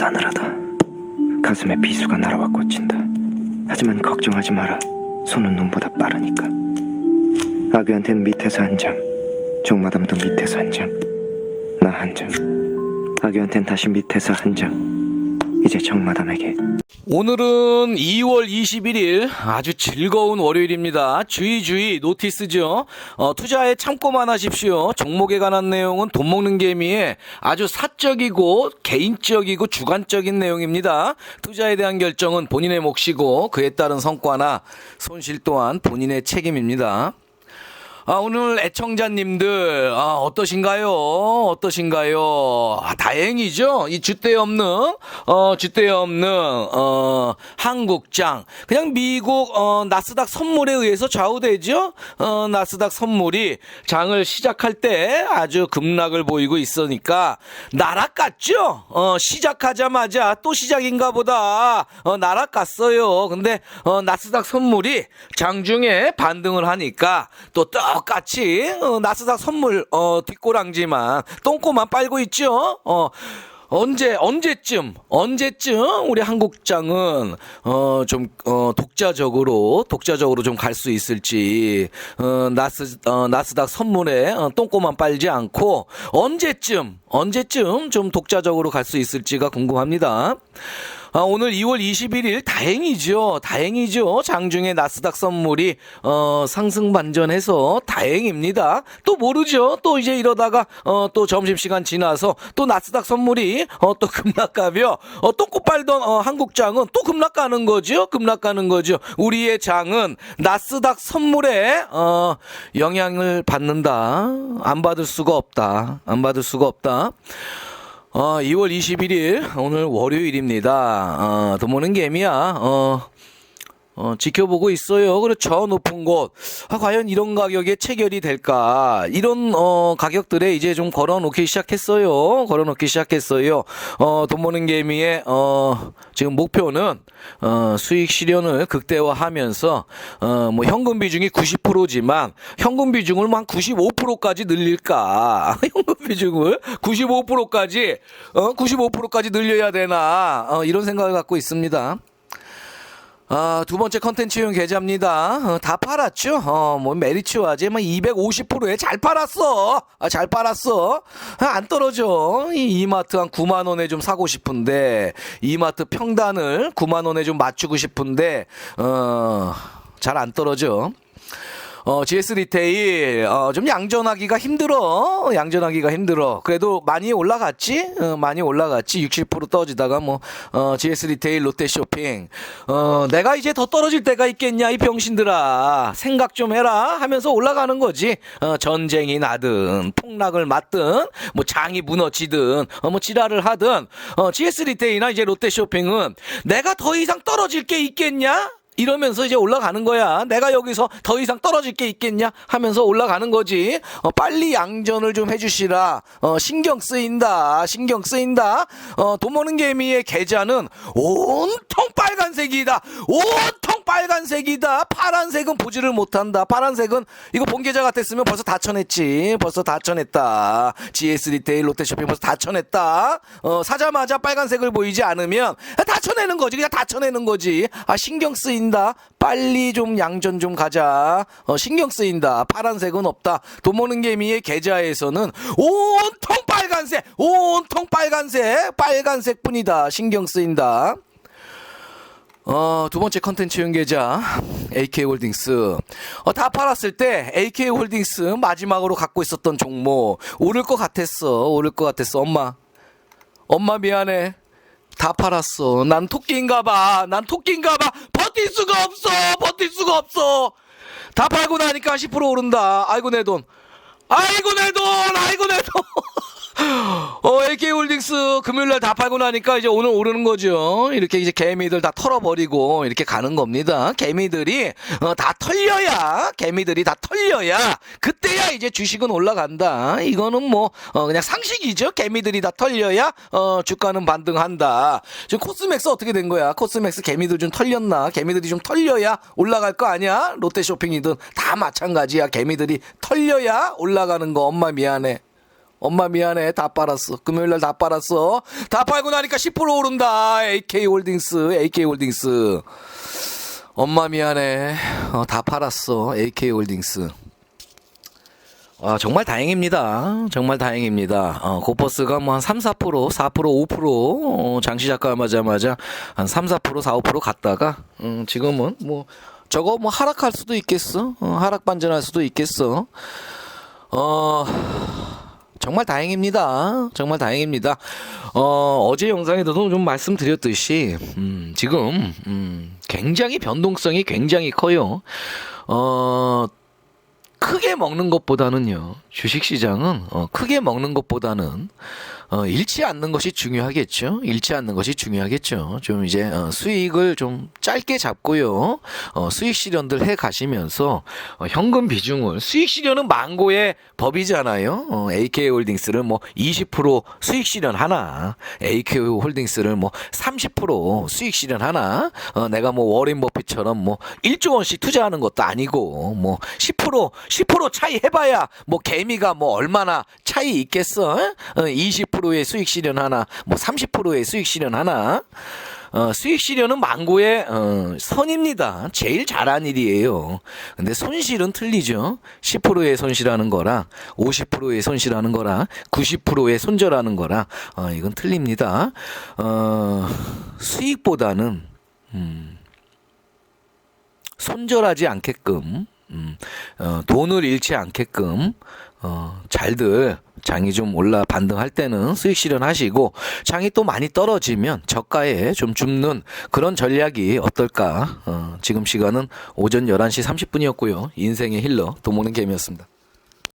싸늘하다. 가슴에 비수가 날아와 꽂힌다. 하지만 걱정하지 마라. 손은 눈보다 빠르니까. 아귀한텐 밑에서 한 장, 종마담도 밑에서 한 장, 나 한 장. 아귀한텐 다시 밑에서 한 장. 이제 정마담에게 오늘은 2월 21일 아주 즐거운 월요일입니다. 주의 주의 노티스죠. 어, 투자에 참고만 하십시오. 종목에 관한 내용은 돈 먹는 개미의 아주 사적이고 개인적이고 주관적인 내용입니다. 투자에 대한 결정은 본인의 몫이고 그에 따른 성과나 손실 또한 본인의 책임입니다. 아, 오늘 애청자님들, 아, 어떠신가요? 어떠신가요? 아, 다행이죠? 이 주대 없는, 어, 주대 없는, 어, 한국장. 그냥 미국, 어, 나스닥 선물에 의해서 좌우되죠? 어, 나스닥 선물이 장을 시작할 때 아주 급락을 보이고 있으니까 날아갔죠? 어, 시작하자마자 또 시작인가 보다, 어, 날아갔어요. 근데, 어, 나스닥 선물이 장중에 반등을 하니까 또 똑같이 어, 나스닥 선물 어, 뒷꼬랑지만 똥꼬만 빨고 있죠. 어. 언제 언제쯤 언제쯤 우리 한국장은 어좀 어, 독자적으로 독자적으로 좀 갈 수 있을지 어, 나스 어, 나스닥 선물에 어, 똥꼬만 빨지 않고 언제쯤 언제쯤 좀 독자적으로 갈 수 있을지가 궁금합니다. 아, 오늘 2월 21일 다행이죠. 다행이죠. 장중에 나스닥 선물이 어, 상승 반전해서 다행입니다. 또 모르죠. 또 이제 이러다가 어, 또 점심 시간 지나서 또 나스닥 선물이 어, 또 급락가며 어, 똥꼬 빨던 어, 한국장은 또 급락가는 거죠. 급락가는 거죠. 우리의 장은 나스닥 선물에 어, 영향을 받는다. 안 받을 수가 없다. 안 받을 수가 없다. 어, 2월 21일 오늘 월요일입니다. 어, 돈 모는 개미야. 어, 어, 지켜보고 있어요. 그리고 저 높은 곳. 아, 과연 이런 가격에 체결이 될까? 이런, 어, 가격들에 이제 좀 걸어놓기 시작했어요. 걸어놓기 시작했어요. 어, 돈 버는 개미의, 어, 지금 목표는, 어, 수익 실현을 극대화하면서, 어, 뭐, 현금 비중이 90%지만, 현금 비중을 뭐 한 95%까지 늘릴까? 현금 비중을 95%까지, 어, 95%까지 늘려야 되나? 어, 이런 생각을 갖고 있습니다. 아, 두 번째 컨텐츠용 계좌입니다. 어, 다 팔았죠? 어, 뭐, 메리츠와제, 뭐, 250%에 잘 팔았어. 아, 잘 팔았어. 아, 안 떨어져. 이 이마트 한 9만원에 좀 사고 싶은데, 이마트 평단을 9만원에 좀 맞추고 싶은데, 어, 잘 안 떨어져. 어, GS 리테일, 어, 좀 양전하기가 힘들어. 양전하기가 힘들어. 그래도 많이 올라갔지? 어, 많이 올라갔지. 60% 떨어지다가 뭐, 어, GS 리테일, 롯데 쇼핑. 어, 내가 이제 더 떨어질 때가 있겠냐, 이 병신들아. 생각 좀 해라. 하면서 올라가는 거지. 어, 전쟁이 나든, 폭락을 맞든, 뭐, 장이 무너지든, 어, 뭐, 지랄을 하든, 어, GS 리테일이나 이제 롯데 쇼핑은 내가 더 이상 떨어질 게 있겠냐? 이러면서 이제 올라가는 거야. 내가 여기서 더 이상 떨어질 게 있겠냐 하면서 올라가는 거지. 어, 빨리 양전을 좀 해주시라. 어, 신경 쓰인다. 신경 쓰인다. 어, 돈 버는 개미의 계좌는 온통 빨간색이다. 온통 빨간색이다. 파란색은 보지를 못한다. 파란색은 이거 본 계좌 같았으면 벌써 다 쳐냈지. 벌써 다 쳐냈다. GS 리테일 롯데쇼핑 벌써 다 쳐냈다. 어, 사자마자 빨간색을 보이지 않으면 다 쳐내는 거지. 그냥 다 쳐내는 거지. 아 신경 쓰인 다. 빨리 좀 양전 좀 가자. 어, 신경 쓰인다. 파란색은 없다. 돈 모는 개미의 계좌에서는 온통 빨간색, 온통 빨간색, 빨간색 뿐이다. 신경 쓰인다. 어, 두 번째 컨텐츠 연계자, AK홀딩스. 어, 다 팔았을 때, AK홀딩스 마지막으로 갖고 있었던 종목, 오를 것 같았어. 오를 것 같았어. 엄마. 엄마 미안해. 다 팔았어. 난 토끼인가 봐. 난 토끼인가 봐. 버틸 수가 없어. 버틸 수가 없어. 다 팔고 나니까 10% 오른다. 아이고 내 돈. 아이고 내 돈. 아이고 내 돈. 어, AK홀딩스 금요일 날 다 팔고 나니까 이제 오늘 오르는 거죠. 이렇게 이제 개미들 다 털어버리고 이렇게 가는 겁니다. 개미들이 어, 다 털려야, 개미들이 다 털려야, 그때야 이제 주식은 올라간다. 이거는 뭐, 어, 그냥 상식이죠. 개미들이 다 털려야, 어, 주가는 반등한다. 지금 코스맥스 어떻게 된 거야? 코스맥스 개미들 좀 털렸나? 개미들이 좀 털려야 올라갈 거 아니야? 롯데 쇼핑이든 다 마찬가지야. 개미들이 털려야 올라가는 거. 엄마 미안해. 엄마 미안해. 다 빨았어. 금요일 날 다 빨았어. 다 팔고 나니까 10% 오른다. AK 홀딩스, AK 홀딩스. 엄마 미안해. 어, 다 팔았어. AK 홀딩스. 아, 정말 다행입니다. 정말 다행입니다. 어, 고퍼스가 뭐 한 3, 4%, 4%, 5%, 어, 장시 작가 하자마자 한 3, 4%, 4, 5% 갔다가, 음, 지금은 뭐, 저거 뭐 하락할 수도 있겠어. 어, 하락 반전할 수도 있겠어. 어, 정말 다행입니다. 정말 다행입니다. 어, 어제 영상에서도 좀 말씀드렸듯이, 음, 지금, 음, 굉장히 변동성이 굉장히 커요. 어, 크게 먹는 것보다는요, 주식 시장은, 어, 크게 먹는 것보다는, 어, 잃지 않는 것이 중요하겠죠. 잃지 않는 것이 중요하겠죠. 좀 이제, 어, 수익을 좀 짧게 잡고요. 어, 수익 실현들 해 가시면서, 어, 현금 비중을, 수익 실현은 망고의 법이잖아요. 어, AK 홀딩스를 뭐 20% 수익 실현 하나, AK 홀딩스를 뭐 30% 수익 실현 하나, 어, 내가 뭐 워렌 버핏처럼 뭐 1조 원씩 투자하는 것도 아니고, 뭐 10%, 10% 차이 해봐야 뭐 개미가 뭐 얼마나 차이 있겠어? 어? 20%의 수익 실현 하나, 뭐 30%의 수익 실현 하나. 어, 수익 실현은 망고의 어, 선입니다. 제일 잘한 일이에요. 근데 손실은 틀리죠. 10%의 손실하는 거랑 50%의 손실하는 거랑 90%의 손절하는 거랑 어, 이건 틀립니다. 어, 수익보다는 음, 손절하지 않게끔 음, 어, 돈을 잃지 않게끔 어, 잘들 장이 좀 올라 반등할 때는 수익 실현하시고 장이 또 많이 떨어지면 저가에 좀 줍는 그런 전략이 어떨까? 어, 지금 시간은 오전 11시 30분이었고요. 인생의 힐러 도모는 개미였습니다.